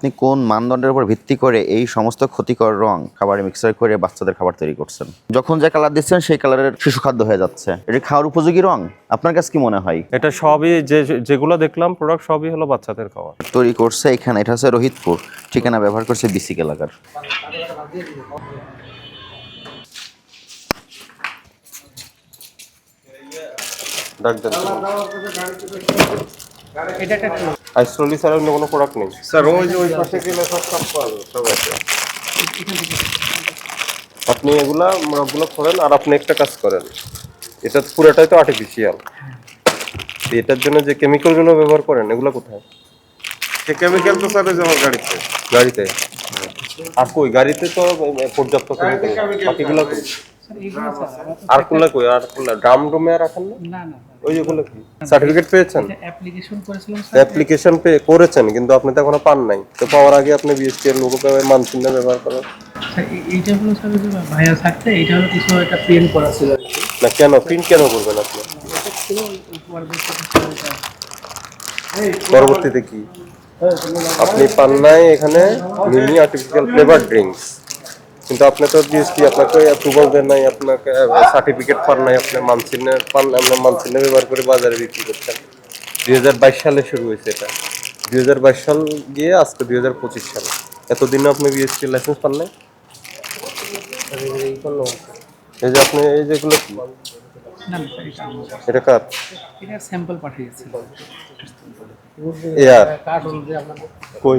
আপনি কোন মানদণ্ডের উপর ভিত্তি করে এই সমস্ত ক্ষতিকর রং খাবারে মিক্সার করে বাচ্চাদের খাবার তৈরি করছেন? যখন যে কালার দিচ্ছেন সেই কালারের শিশু খাদ্য হয়ে যাচ্ছে। এটা খাওয়ার উপযোগী রং? আপনার কাছে কি মনে হয়? এটা সবই যে যেগুলো দেখলাম প্রোডাক্ট সবই হলো বাচ্চাদের খাওয়া তৈরি করছে এখানে এটা হচ্ছে রোহিতপুর। ঠিকানা ব্যবহার করছে বিসিক এলাকার। ডাক দেন। আইসোলি ছাড়া অন্য কোনো প্রোডাক্ট নেই? স্যার ওই যে ওই পাশে গেলে সব পাওয়া যাবে, সব আছে। আপনি এগুলা মগগুলো করেন আর আপনি একটা কাজ করেন। এটা পুরোটাই তো আর্টিফিশিয়াল এটার জন্য যে কেমিক্যালগুলো ব্যবহার করেন এগুলো কোথায়? সে কেমিক্যাল তো স্যার যে আমার গাড়িতে। গাড়িতে? আর কই? গাড়িতে তো পর্যাপ্ত কেমিক্যাল বাকিগুলো আর কোনলা কই? আর কোনলা ড্রাম ড্রুমে রাখেন না না না। ওই যেগুলো কি? সার্টিফিকেট পেয়েছেন? অ্যাপ্লিকেশন করেছিলাম অ্যাপ্লিকেশন পে করেছেন কিন্তু আপনি তো এখনও পান নাই। তো পাওয়ার আগে আপনি বিএসটি এর লোগো পেয়ে মানচিহ্ন ব্যবহার করেন। স্যার এইটা হলো স্যার যে ভাইয়া থাকতে এইটা হলো কিছু একটা প্রিন্ট করা ছিল। না কেন? প্রিন্ট কেন করবেন আপনি? এটা। পরবর্তীতে কি? আপনি পান নাই এখানে মিনি আর্টিফিশিয়াল ফ্লেভার ড্রিঙ্কস কিন্তু আপনি তো জিএসটি আপনাকে অ্যাপ্রুভাল দেন নাই আপনাকে সার্টিফিকেট পান নাই আপনি মানচিহ্ন পান আপনার মানচিহ্ন ব্যবহার করে বাজারে বিক্রি করছেন। দুই হাজার বাইশ সালে শুরু হয়েছে এটা। দুই হাজার বাইশ সাল গিয়ে আজকে দুই হাজার পঁচিশ সাল। এতদিনে আপনি বিএসটি লাইসেন্স পান নাই? এই যে আপনি এই যেগুলো কি? এটা কার? এটা স্যাম্পল পাঠিয়েছিল। এয়ার কার্টুন যে আপনাদের কই?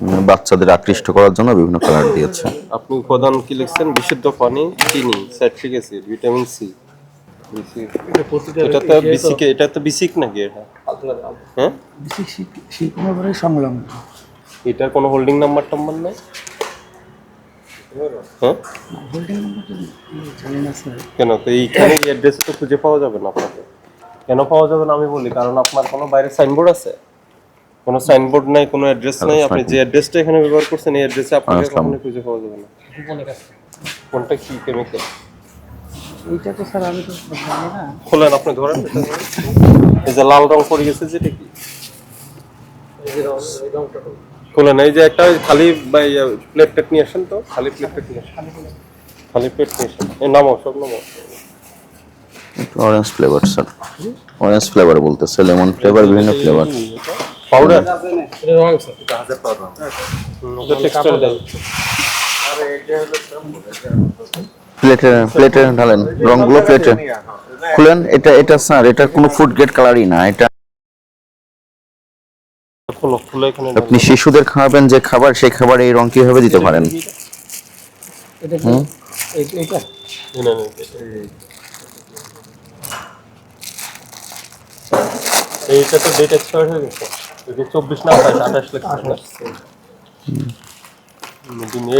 বাচ্চাদের আকৃষ্ট করার জন্য বিভিন্ন কালার দিয়েছে। আপনি উপাদান কি লিখছেন? বিশুদ্ধ পানি চিনি স্যাট্রিক অ্যাসিড ভিটামিন সি এটা তো বিসিক এটা তো বেসিক নাকি এটা? হ্যাঁ? শিল্পের পরে সংলগ্ন। এটার কোনো হোল্ডিং নাম্বার টাম্বার নাই? হ্যাঁ? হোল্ডিং নাম্বার জানি না স্যার কেন? তো এইখানে অ্যাড্রেস তো খুঁজে পাওয়া যাবে না আপনাকে। কেন পাওয়া যাবে না আমি বলি? কারণ আপনার কোনো বাইরে সাইনবোর্ড আছে? কোনো সাইনবোর্ড নাই কোনো অ্যাড্রেস নাই আপনি যে অ্যাড্রেসটা এখানে ব্যবহার করছেন এই অ্যাড্রেসে আপনাকে। কখনো খুঁজে পাওয়া যাবে না। কোনটা কি কেমিক্যাল এইটা তো স্যার আমি তো জানি না। খোলেন আপনি ধরেন। এটা এই যে লাল রং পড়ে গেছে যেটা কি? খোলেন এই যে একটা খালি প্লেট টেট নিয়ে আসেন তো খালি প্লেট টেট নিয়ে আসেন। খালি প্লেট নিয়ে আসেন। এই নামো সব নামো orange flavour sir orange flavour বলতেছে লেমন ফ্লেভার বিভিন্ন ফ্লেভার পাউডার টেক্সটাইল দেন প্লেটে প্লেটে ঢালেন। রংগুলো প্লেটে খুলেন এটা এটা স্যার এটা কোনো ফুড গ্রেড কালারই না এটা আপনি শিশুদের খাওয়াবেন যে খাবার সেই খাবার এই রং কীভাবে দিতে পারেন? এটা এইটা? না, না, এইটা তো ডেট এক্সপায়ার হয়ে গেছে। চব্বিশ না আঠাশ লেখা না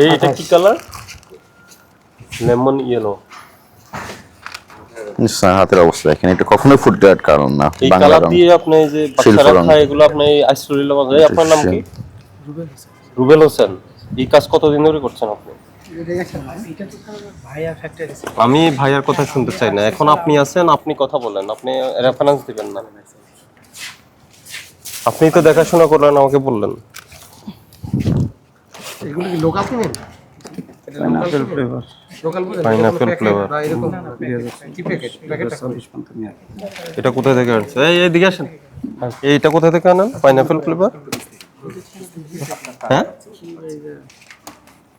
এই এটা কি কালার? Lemon yellow. হাতের অবস্থা দেখেন এটা কখনোই ফুড কারণ না বাংলা রং। দিয়ে আপনি যে বাচ্চারা খায় এগুলো আপনি বাজারে আপনার নাম কি? রুবেল হোসেন। এই কাজ কতদিন ধরে করছেন আপনি? আমি ভাইয়ার কথা শুনতে চাই না। এখন আপনি আছেন আপনি কথা বলেন। আপনি রেফারেন্স দিবেন না। আপনি তো দেখাশোনা করলেন আমাকে বললেন। এগুলো কি লোকাল কিনেন? পাইনাপেল ফ্লেভার কি প্যাকেট এটা কোথা থেকে আনছে এই আসেন। এইটা কোথা থেকে আনেন? পাইনাপেল ফ্লেভার হ্যাঁ?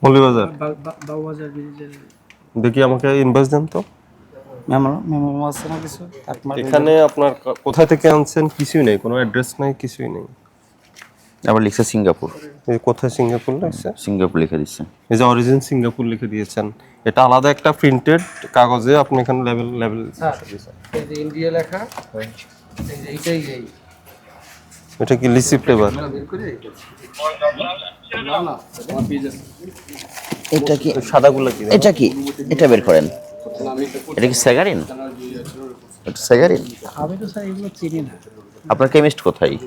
মৌলিবাজার দেখি আমাকে ইনভয়েস দেন তো। মেমো মেমো আছে না কিছু? এখানে আপনার ক- কোথায় থেকে আনছেন? কিছুই নেই কোনো অ্যাড্রেস নাই কিছুই নেই। আবার লিখছে সিঙ্গাপুর। কোথায় সিঙ্গাপুর লাগছে সিঙ্গাপুর লিখে দিচ্ছে। এই যে অরিজিন সিঙ্গাপুর লিখে দিয়েছেন। এটা আলাদা একটা প্রিন্টেড কাগজে আপনি এখানে লেভেল লেভেল এই যে ইন্ডিয়া লেখা এই যে এইটাই এই। এটা কি লিচি ফ্লেভার এটা কি? সাদাগুলো কি? এটা কি? এটা বের করেন। এটা কি স্যাগারিন? এটা স্যাগারিন? আমি তো স্যার এগুলো চিনি না। আপনার কেমিস্ট কোথায়?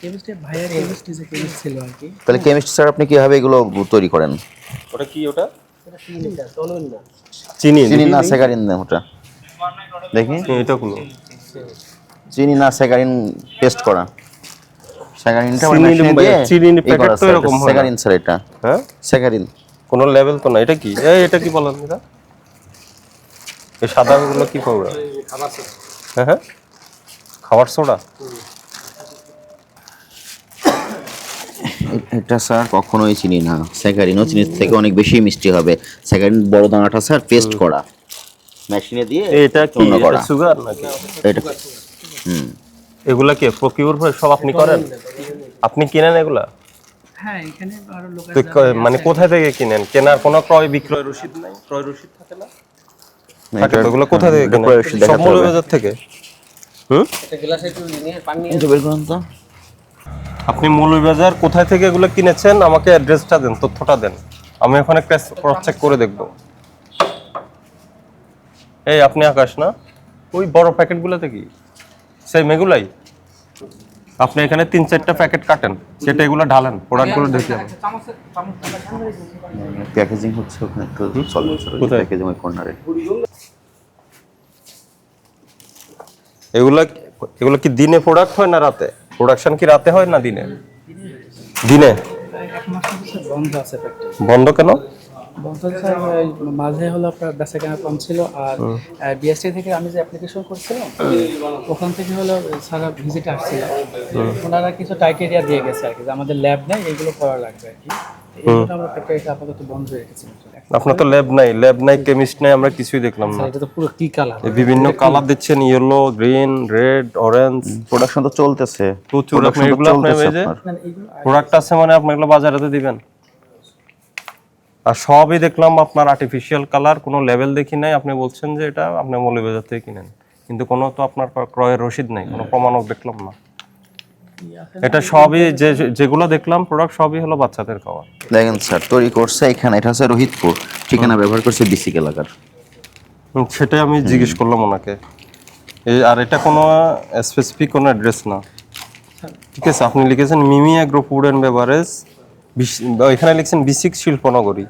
কেমিস্ট্রি ভাইয়ার কেমিস্ট্রি যে কেমিস্ট ছিল আর কি। তাহলে কেমিস্ট স্যার আপনি কীভাবে এগুলো তৈরি করেন? ওটা কি ওটা? চিনি চিনি না। স্যাগারিন না ওটা। দেখি। এটা কোনো। চিনি না স্যাগারিন পেস্ট করা। স্যাগারিনটা চিনি বা- চিনির প্যাকেট তো এরকম হয়। স্যাগারিন স্যার এটা। হ্যাঁ? স্যাগারিন। কোনো লেভেল তো না এটা কি? এই এটা কি বলেন? এটা এই সাদাগুলো কি পাউডার হ্যাঁ হ্যাঁ। খাবার সোডা? এটা স্যার কখনোই চিনি না। স্যাগারিনও চিনির থেকে অনেক বেশি মিষ্টি হবে। স্যাগারিন বড় দানাটা স্যার পেস্ট করা। মেশিনে দিয়ে এটা কি? করা। সুগার নাকি? এটা হুম। এগুলা কি? প্রকিউর হয় সব আপনি করেন? আপনি কিনেন এগুলা? হ্যাঁ এখানে আরও লোক মানে কোথায় থেকে কিনেন? কেনার কোনো ক্রয় বিক্রয় রসিদ নাই? ক্রয় রসিদ থাকে না? বাজার কোথা থেকে সব থেকে? হুম? করুন তো। আপনি মৌলভীবাজার কোথায় থেকে এগুলো কিনেছেন? আমাকে অ্যাড্রেসটা দেন তথ্যটা দেন। আমি ওখানে ক্রস চেক করে দেখব। এই আপনি আকাশ না? ওই বড় প্যাকেটগুলোতে কি? সেই মেগুলাই আপনি এখানে তিন চারটা প্যাকেট কাটেন সেটা এগুলো ঢালেন প্রোডাক্টগুলো দেখি আমি প্যাকেজিং হচ্ছে ওখানে একটু চলো কোথায়? প্যাকেজিং ওই কর্নারে এগুলা এগুলো কি দিনে প্রোডাক্ট হয় না রাতে? প্রোডাকশন কি রাতে হয় না দিনে? দিনে। বন্ধ কেন? মাঝে হলো আপনার বেচা কেনা কম ছিল আর বিএসটি থেকে আমি যে অ্যাপ্লিকেশন করছিলাম ওখান থেকে হলো সারা ভিজিট আসছিল। ওনারা কিছু টাইটেরিয়া দিয়ে গেছে আর কি যে আমাদের ল্যাব নেই এগুলো করা লাগবে আর কি। আপনার তো ল্যাব নাই ল্যাব নাই কেমিস্ট নাই আমরা কিছুই দেখলাম না। এটা তো পুরো কি কালার বিভিন্ন কালার দিচ্ছেন yellow green red orange production তো চলতেছে। প্রচুর আপনি এগুলো প্রোডাক্ট আছে মানে আপনি এগুলো বাজারে তো দিবেন। আর সবই দেখলাম আপনার আর্টিফিশিয়াল কালার কোনো লেভেল দেখি নাই। আপনি বলছেন যে এটা আপনি মৌলবাজার থেকে কিনেন। কিন্তু কোনো তো আপনার ক্রয়ের রসিদ নাই কোনো প্রমাণক দেখলাম না। এটা সবই যে যেগুলো দেখলাম প্রোডাক্ট সবই হলো বাচ্চাদের খাওয়া দেখেন স্যার তৈরি করছে এখানে এটা হচ্ছে রোহিতপুর। ঠিকানা ব্যবহার করছে বিসিক এলাকার। সেটাই আমি জিজ্ঞেস করলাম ওনাকে। এই আর এটা কোনো স্পেসিফিক কোনো অ্যাড্রেস না। ঠিক আছে আপনি লিখেছেন Mimi agro food and beverage এখানে লিখছেন বিসিক শিল্পনগরী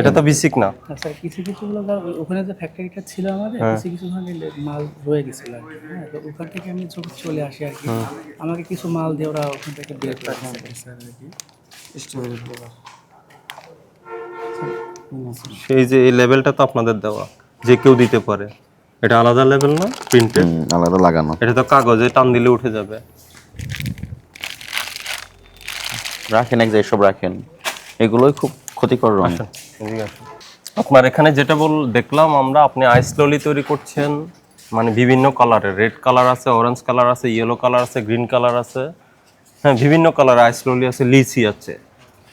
এটা তো বিসিক না। স্যার কিছু কিছু হলো ওখানে যে ফ্যাক্টরিটা ছিল আমাদের কিছু কিছু ওখানে মাল রয়ে গেছিল আর হ্যাঁ তো ওখান থেকে আমি যখন চলে আসি আর কি। আমাকে কিছু মাল দিয়ে ওরা ওখান থেকে বের করে স্যার আর কি। সেই যে এই লেভেলটা তো আপনাদের দেওয়া যে কেউ দিতে পারে। এটা আলাদা লেভেল না প্রিন্টেড আলাদা লাগানো। এটা তো কাগজে টান দিলে উঠে যাবে। রাখেন এক জায়গায় সব রাখেন। এগুলোই খুব ক্ষতিকর রং আপনার এখানে যেটা বল দেখলাম আমরা আপনি আইস ললি তৈরি করছেন মানে বিভিন্ন কালারের রেড কালার আছে অরেঞ্জ কালার আছে ইয়েলো কালার আছে গ্রিন কালার আছে। হ্যাঁ বিভিন্ন কালার আইস ললি আছে লিচি আছে।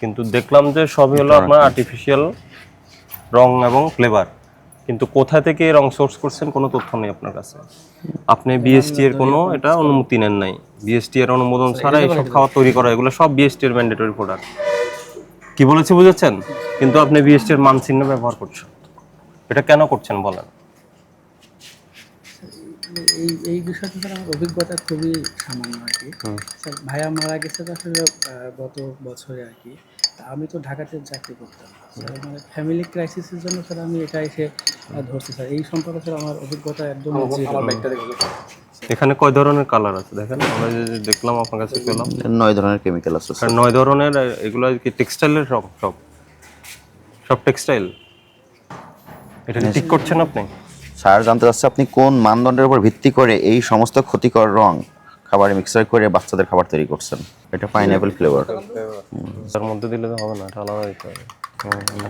কিন্তু দেখলাম যে সবই হলো আপনার আর্টিফিশিয়াল রং এবং ফ্লেভার কিন্তু কোথা থেকে রং সোর্স করছেন কোনো তথ্য নেই আপনার কাছে। আপনি বিএসটি এর কোনো এটা অনুমতি নেন নাই। বিএসটি এর অনুমোদন ছাড়া এইসব খাবার তৈরি করা এগুলো সব বিএসটি এর ম্যান্ডেটরি প্রোডাক্ট কি বলেছি বুঝেছেন? কিন্তু আপনি বিএসটি এর মানচিহ্ন ব্যবহার করছেন। এটা কেন করছেন বলেন? এই এই বিষয়টা স্যার আমার অভিজ্ঞতা খুবই সামান্য আর কি। স্যার ভাইয়া মারা গেছে তো আসলে গত বছরে আর কি। আমি তো ঢাকাতে চাকরি করতাম। স্যার মানে ফ্যামিলি ক্রাইসিসের জন্য স্যার আমি এটা এসে ধরছি। স্যার এই সম্পর্কে স্যার আমার অভিজ্ঞতা একদম এখানে কয় ধরনের কালার আছে দেখেন? আমরা যে দেখলাম আপনার কাছে পেলাম। নয় ধরনের কেমিক্যাল আছে আর নয় ধরনের এগুলো কি টেক্সটাইলের সব সব? সব টেক্সটাইল এটা ঠিক করছেন আপনি? স্যার জানতে চাচ্ছে আপনি কোন মানদণ্ডের উপর ভিত্তি করে এই সমস্ত ক্ষতিকর রং খাবারে মিক্সার করে বাচ্চাদের খাবার তৈরি করছেন? এটা পাইনঅ্যাপেল ফ্লেভার তার মধ্যে দিলে তো হবে না এটা আলাদা দিতে হবে।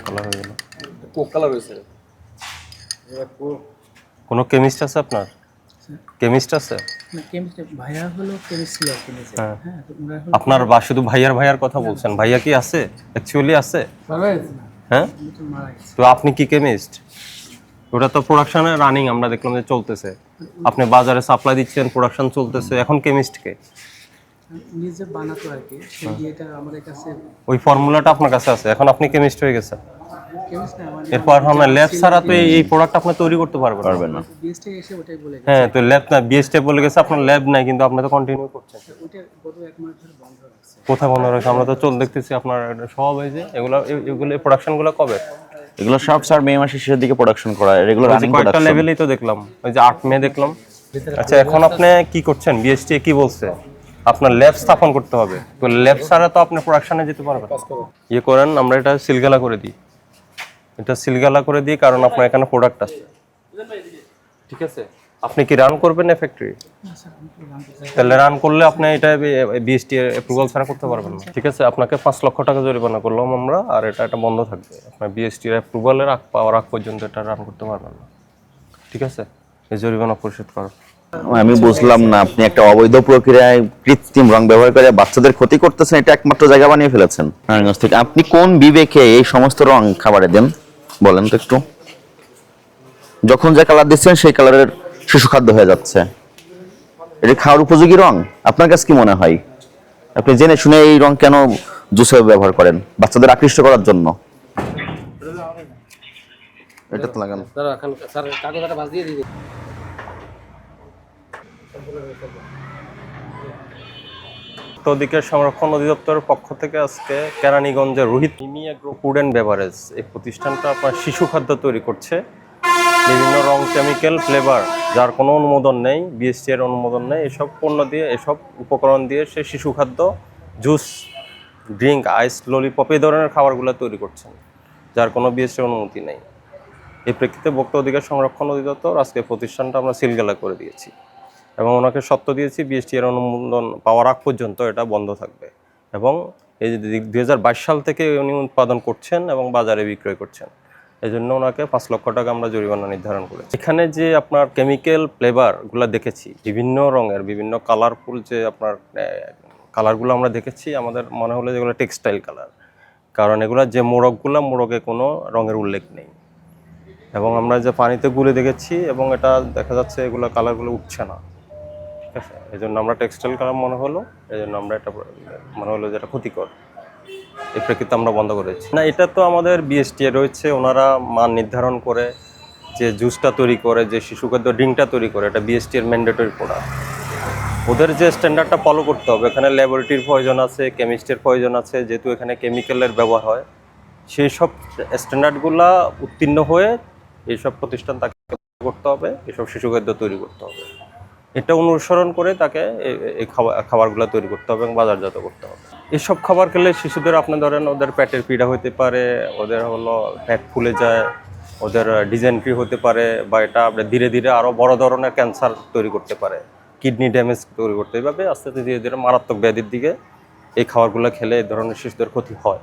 কালার হয়ে গেল। কোনো কেমিস্ট আছে আপনার? কেমিস্ট আছে? ভাইয়া হলো কেমিস্ট্রি আর হ্যাঁ। হলো আপনার বা শুধু ভাইয়ার ভাইয়ার কথা বলছেন। ভাইয়া কি আছে? অ্যাকচুয়ালি আছে। হ্যাঁ? তো আপনি কি কেমিস্ট ওটা তো প্রোডাকশনে রানিং আমরা দেখলাম যে চলতেছে। আপনি বাজারে সাপ্লাই দিচ্ছেন প্রোডাকশন চলতেছে। এখন কেমিস্ট কে? নিজে বানাতো আর কি এটা আমাদের কাছে ওই ফর্মুলাটা আপনার কাছে আছে। এখন আপনি কেমিস্ট হয়ে গেছেন। কেমিস্ট এরপর আপনার ল্যাব ছাড়া তো এই- প্রোডাক্ট আপনি তৈরি করতে পারবেন না। পারবেন না। বিএসটি এসে ওটাই বলে গেছে হ্যাঁ তো ল্যাব না বিএসটি বলে গেছে আপনার ল্যাব নাই কিন্তু আপনি তো কন্টিনিউ করছেন। বন্ধ রাখছে কোথায় বন্ধ রয়েছে? আমরা তো চল দেখতেছি আপনার সব এই যে এগুলো এগুলো প্রোডাকশনগুলো কবে? এগুলো সব স্যার মে মাসের শেষের দিকে প্রোডাকশন করা হয় এগুলো ওই যে রানিং প্রোডাকশন লেভেলেই তো দেখলাম। ওই যে আট মে দেখলাম। আচ্ছা এখন আপনি কি করছেন? বিএসটি কি বলছে? আপনার ল্যাব স্থাপন করতে হবে। তো ল্যাব ছাড়া তো আপনি প্রোডাকশনে যেতে পারবেন না। ইয়ে করেন আমরা এটা সিলগালা করে দিই। এটা সিলগালা করে দিই, কারণ আপনার এখানে প্রোডাক্ট আছে। ঠিক আছে? আপনি কি রান করবেন না ফ্যাক্টরি তাহলে রান করলে আপনি এটা বিএসটি অ্যাপ্রুভাল ছাড়া করতে পারবেন না। ঠিক আছে? আপনাকে পাঁচ লক্ষ টাকা জরিমানা করলাম আমরা, আর এটা এটা বন্ধ থাকবে। আপনার বিএসটির অ্যাপ্রুভালের আগ পাওয়ার আগ পর্যন্ত এটা রান করতে পারবেন না। ঠিক আছে? এই জরিমানা পরিশোধ করো। আমি বুঝলাম না, আপনি একটা অবৈধ প্রক্রিয়ায় কৃত্রিম রং ব্যবহার করে বাচ্চাদের ক্ষতি করতেছেন, এটা একমাত্র জায়গা বানিয়ে ফেলেছেন। থেকে। আপনি কোন বিবেকে এই সমস্ত রং খাবারে দেন? বলেন তো একটু। যখন যে কালার দিচ্ছেন, সেই কালারের শিশু খাদ্য হয়ে যাচ্ছে। এটা খাওয়ার উপযোগী রং? আপনার কাছে কি মনে হয়? আপনি জেনে শুনে এই রং কেন জুসে ব্যবহার করেন? বাচ্চাদের আকৃষ্ট করার জন্য। এটা তো লাগান। দিকের সংরক্ষণ অধিদপ্তরের পক্ষ থেকে আজকে কেরানীগঞ্জের Rohit agro food and beverage এই প্রতিষ্ঠানটা আপনার শিশু খাদ্য তৈরি করছে। বিভিন্ন রং কেমিক্যাল ফ্লেভার যার কোনো অনুমোদন নেই বিএসটি এর অনুমোদন নেই, এসব পণ্য দিয়ে, এসব উপকরণ দিয়ে সে শিশু খাদ্য জুস ড্রিঙ্ক আইস ললিপপ এই ধরনের খাবারগুলো তৈরি করছেন, যার কোনো বিএসটির অনুমতি নেই। এই প্রেক্ষিতে ভোক্তা অধিকার সংরক্ষণ অধিদপ্তর আজকে প্রতিষ্ঠানটা আমরা সিলগালা করে দিয়েছি। এবং ওনাকে সত্য দিয়েছি বিএসটি এর অনুমোদন পাওয়ার আগ পর্যন্ত এটা বন্ধ থাকবে। এবং এই যে দুই হাজার বাইশ সাল থেকে উনি উৎপাদন করছেন এবং বাজারে বিক্রয় করছেন। এই জন্য ওনাকে পাঁচ লক্ষ টাকা আমরা জরিমানা নির্ধারণ করেছি। এখানে যে আপনার কেমিক্যাল ফ্লেভারগুলো দেখেছি, বিভিন্ন রঙের, বিভিন্ন কালারফুল যে আপনার কালারগুলো আমরা দেখেছি, আমাদের মনে হলো যেগুলো টেক্সটাইল কালার কারণ এগুলো যে মোড়কগুলো মোড়কে কোনো রঙের উল্লেখ নেই। এবং আমরা যে পানিতে গুলে দেখেছি, এবং এটা দেখা যাচ্ছে এগুলো কালারগুলো উঠছে না। আছে এই জন্য আমরা টেক্সটাইল কালার মনে হলো এই জন্য আমরা এটা মনে হলো যেটা ক্ষতিকর। এই প্রেক্ষিতে আমরা বন্ধ করেছি না, এটা তো আমাদের বিএসটি রয়েছে, ওনারা মান নির্ধারণ করে, যে জুসটা তৈরি করে, যে শিশু খাদ্য ড্রিঙ্কটা তৈরি করে, এটা বিএসটি এর ম্যান্ডেটরি প্রোডাক্ট ওদের যে স্ট্যান্ডার্ডটা ফলো করতে হবে, এখানে ল্যাবরেটরির প্রয়োজন আছে কেমিস্টের প্রয়োজন আছে, যেহেতু এখানে কেমিক্যালের ব্যবহার হয়, সেই সব স্ট্যান্ডার্ডগুলা উত্তীর্ণ হয়ে এইসব প্রতিষ্ঠান তাকে করতে হবে এসব শিশু খাদ্য তৈরি করতে হবে। এটা অনুসরণ করে তাকে এই খাবার, খাবারগুলো তৈরি করতে হবে এবং বাজারজাত করতে হবে। এসব খাবার খেলে শিশুদের আপনি ধরেন ওদের পেটের পীড়া হতে পারে, ওদের হলো পেট ফুলে যায়, ওদের ডিজেন্ট্রি হতে পারে বা এটা ধীরে ধীরে আরও বড় ধরনের ক্যান্সার তৈরি করতে পারে। কিডনি ড্যামেজ তৈরি করতে এইভাবে আস্তে আস্তে ধীরে ধীরে মারাত্মক ব্যাধির দিকে এই খাবারগুলো খেলে এই ধরনের শিশুদের ক্ষতি হয়।